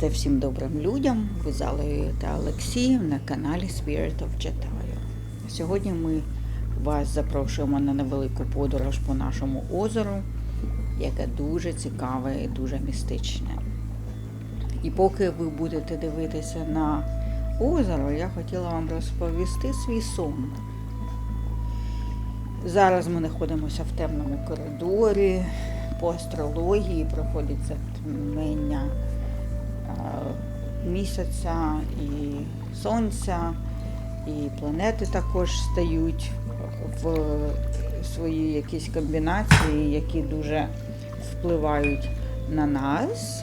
Намасте всім добрим людям. Ви Залою та Олексієм на каналі Spirit of Jatayu. Сьогодні ми вас запрошуємо на невелику подорож по нашому озеру, яке дуже цікаве і дуже містичне. І поки ви будете дивитися на озеро, я хотіла вам розповісти свій сон. Зараз ми знаходимося в темному коридорі. По астрології проходить затемнення е, місяця і сонця, і планети також стають в свої якісь комбінації, які дуже впливають на нас.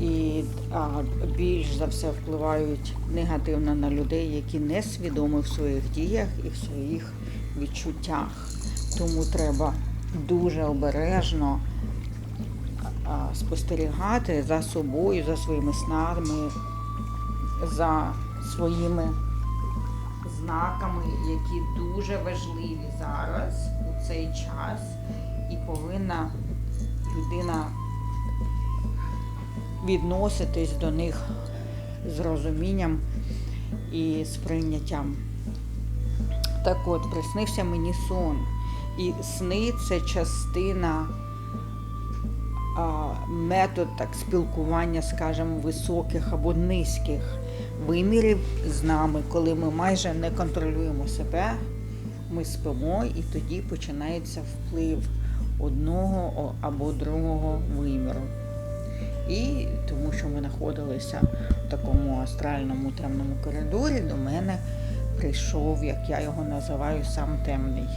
І а, більш за все впливають негативно на людей, які не свідомі в своїх діях і в своїх відчуттях. Тому треба дуже обережно спостерігати за собою, за своїми снами, за своїми знаками, які дуже важливі зараз у цей час, і повинна людина відноситись до них з розумінням і сприйняттям. Так от, приснився мені сон. І сни це частина, метод так, спілкування, скажімо, високих або низьких вимірів з нами, коли ми майже не контролюємо себе, ми спимо, і тоді починається вплив одного або другого виміру. І тому що ми знаходилися в такому астральному темному коридорі, до мене прийшов, як я його називаю, сам темний.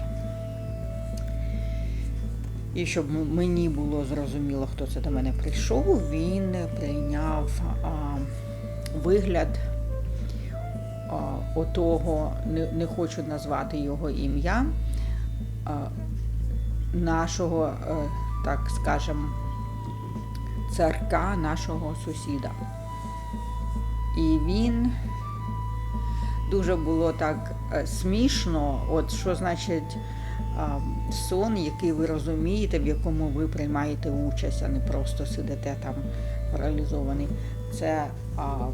І щоб мені було зрозуміло, хто це до мене прийшов, він прийняв а, вигляд а, отого, не, не хочу назвати його ім'я, нашого, а, так скажемо, царка нашого сусіда. І він дуже було так смішно, от що значить сон, який ви розумієте, в якому ви приймаєте участь, а не просто сидите там паралізований. Це а,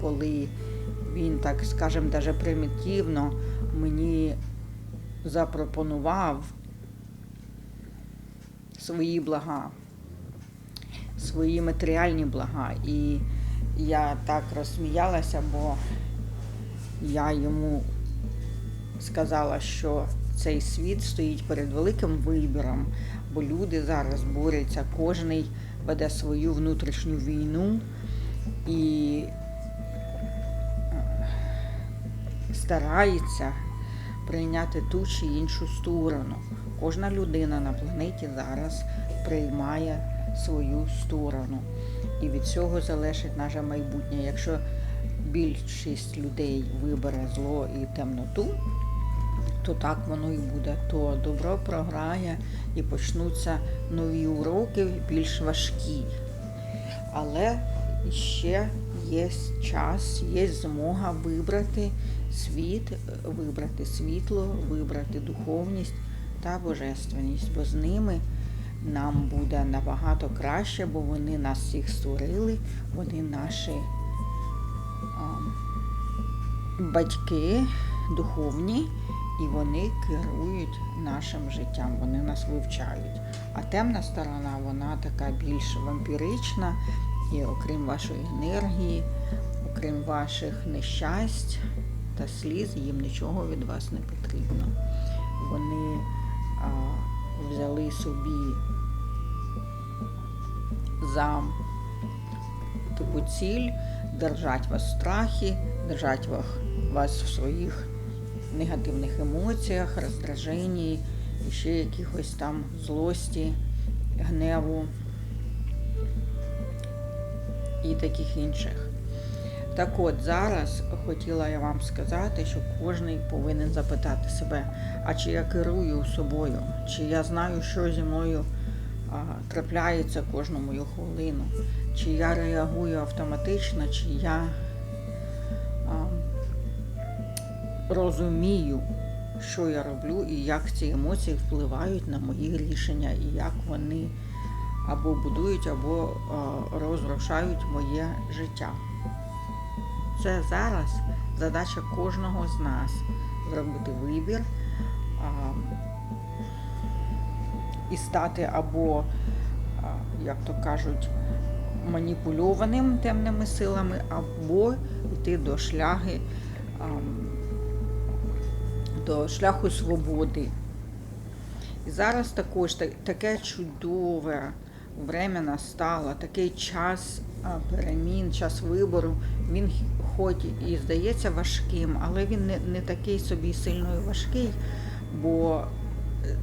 коли він, так скажемо, даже примітивно мені запропонував свої блага, свої матеріальні блага. І я так розсміялася, бо я йому сказала, що цей світ стоїть перед великим вибором, бо люди зараз борються, кожен веде свою внутрішню війну і старається прийняти ту чи іншу сторону. Кожна людина на планеті зараз приймає свою сторону. І від цього залежить наше майбутнє. Якщо більшість людей вибере зло і темноту, то так воно і буде. То добро програє і почнуться нові уроки більш важкі. Але ще є час, є змога вибрати світ, вибрати світло, вибрати духовність та божественність, бо з ними нам буде набагато краще, бо вони нас всіх створили, вони наші а, батьки духовні і вони керують нашим життям, вони нас вивчають. А темна сторона, вона така більш вампірична, і окрім вашої енергії, окрім ваших нещасть та сліз, їм нічого від вас не потрібно. Вони а, взяли собі за таку ціль держать вас в страхі, держать вас в своїх негативних емоціях, роздраженні, ще якихось там злості, гневу і таких інших. Так от зараз хотіла я вам сказати, що кожен повинен запитати себе, а чи я керую собою, чи я знаю, що зі мною а, трапляється кожну мою хвилину, чи я реагую автоматично, чи я розумію, що я роблю і як ці емоції впливають на мої рішення, і як вони або будують, або розрушають моє життя. Це зараз задача кожного з нас зробити вибір а, і стати або, а, як то кажуть, маніпульованим темними силами, або йти до шляги, а, до шляху свободи. І зараз також таке чудове время настало, такий час перемін, час вибору. Він хоч і здається важким, але він не, не такий собі сильно і важкий, бо е,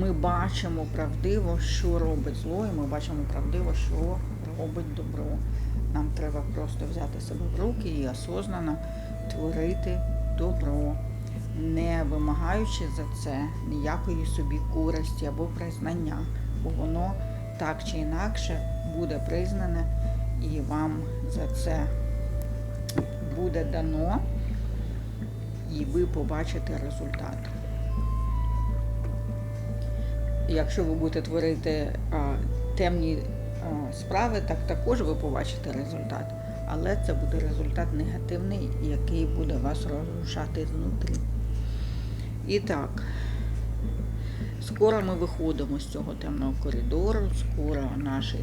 ми бачимо правдиво, що робить зло, і ми бачимо правдиво, що робить добро. Нам треба просто взяти себе в руки і осознанно творити добро, не вимагаючи за це ніякої собі користі або признання, бо воно так чи інакше буде признане і вам за це буде дано, і ви побачите результат. Якщо ви будете творити а, темні а, справи, так також ви побачите результат. Але це буде результат негативний, який буде вас розрушати знутрі. І так, скоро ми виходимо з цього темного коридору, скоро наші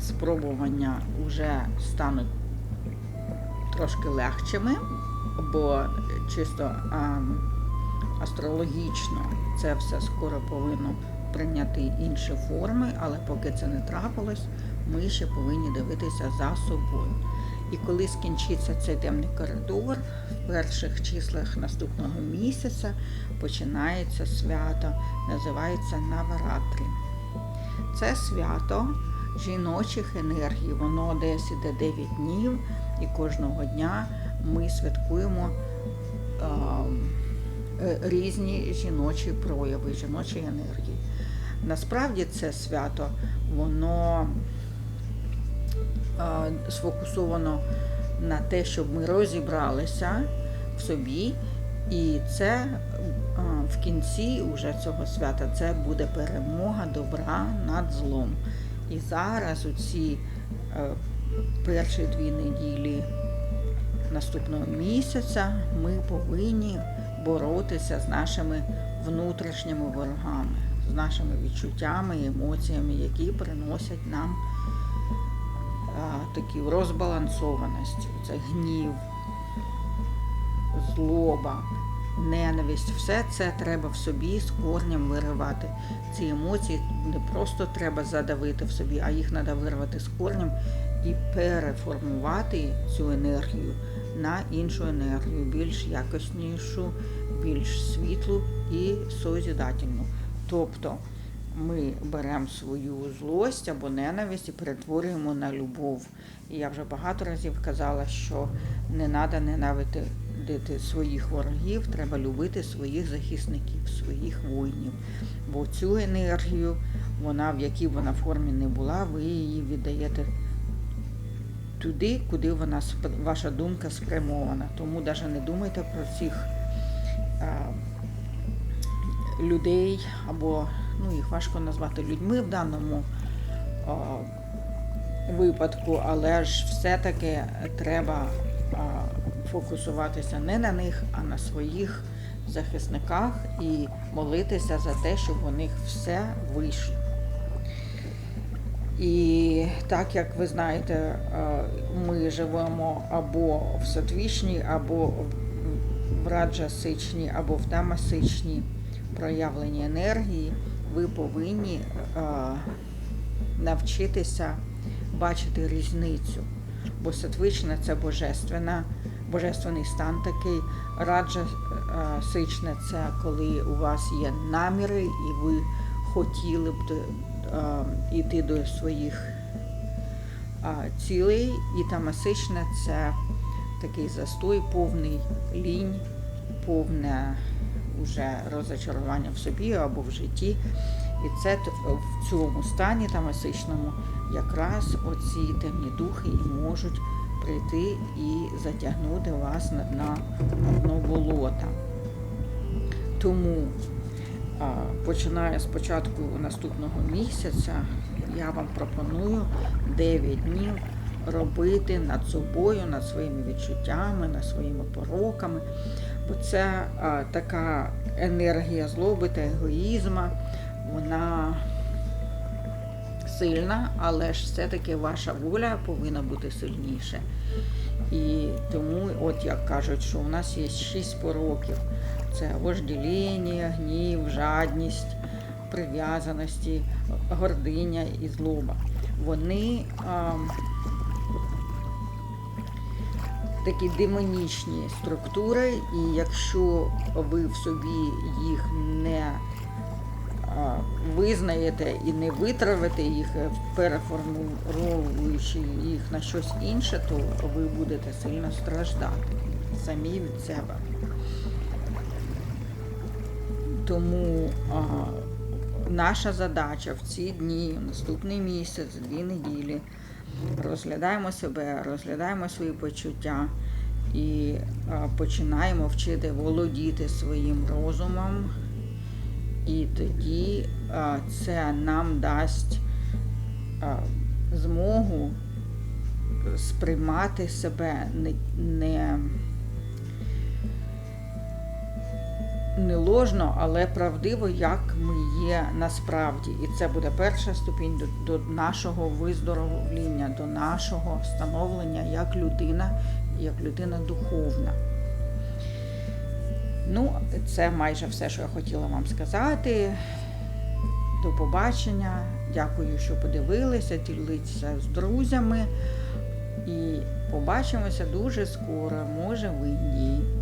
спробування вже стануть трошки легшими, бо чисто а, астрологічно це все скоро повинно прийняти інші форми, але поки це не трапилось, ми ще повинні дивитися за собою. І коли скінчиться цей темний коридор, перших числах наступного місяця починається свято, називається Наваратрі. Це свято жіночих енергій, воно десь іде 9 днів, і кожного дня ми святкуємо е, різні жіночі прояви, жіночі енергії. Насправді це свято, воно а, сфокусовано на те, щоб ми розібралися в собі, і це в кінці уже цього свята це буде перемога добра над злом. І зараз у ці е, перші дві неділі наступного місяця ми повинні боротися з нашими внутрішніми ворогами, з нашими відчуттями і емоціями, які приносять нам такі розбалансованості, це гнів, злоба, ненависть. Все це треба в собі з корнем виривати. Ці емоції не просто треба задавити в собі, а їх треба вирвати з корнем і переформувати цю енергію на іншу енергію, більш якіснішу, більш світлу і созідательну. Тобто ми беремо свою злость або ненависть і перетворюємо на любов. І я вже багато разів казала, що не треба ненавидити своїх ворогів, треба любити своїх захисників, своїх воїнів. Бо цю енергію, вона в якій вона формі не була, ви її віддаєте туди, куди вона ваша думка спрямована. Тому навіть не думайте про цих людей, або ну, їх важко назвати людьми в даному а, випадку, але ж все-таки треба а, фокусуватися не на них, а на своїх захисниках і молитися за те, щоб у них все вийшло. І так як ви знаєте, ми живемо або в сатвічній, або в раджасичній, або в тамасичній проявленні енергії, ви повинні е, навчитися бачити різницю. Бо сатвична це божественна, божественний стан такий. Раджасичне це коли у вас є наміри і ви хотіли б е, йти до своїх цілей. І тамасичне це такий застой, повний лінь, повне уже розочарування в собі або в житті. І це в цьому стані тамасичному якраз оці темні духи і можуть прийти і затягнути вас на дна, на дно болота. Тому а, починає з початку наступного місяця, я вам пропоную 9 днів робити над собою, над своїми відчуттями, над своїми пороками. Бо це а, така енергія злоби та егоїзма, вона сильна, але ж все-таки ваша воля повинна бути сильніше. І тому, от як кажуть, що у нас є шість пороків: це вождіління, гнів, жадність, прив'язаності, гординя і злоба. Вони а, такі демонічні структури, і якщо ви в собі їх не визнаєте і не витравите їх, е, переформуючи їх на щось інше, то ви будете сильно страждати самі від себе. Тому а, наша задача в ці дні, наступний місяць, дві неділі, розглядаємо себе, розглядаємо свої почуття і починаємо вчити володіти своїм розумом. І тоді це нам дасть змогу сприймати себе не, не, ложно, але правдиво, як ми є насправді. І це буде перша ступінь до, до нашого виздоровлення, до нашого становлення як людина, як людина духовна. Ну, це майже все, що я хотіла вам сказати. До побачення. Дякую, що подивилися, діліться з друзями. І побачимося дуже скоро, може в Індії.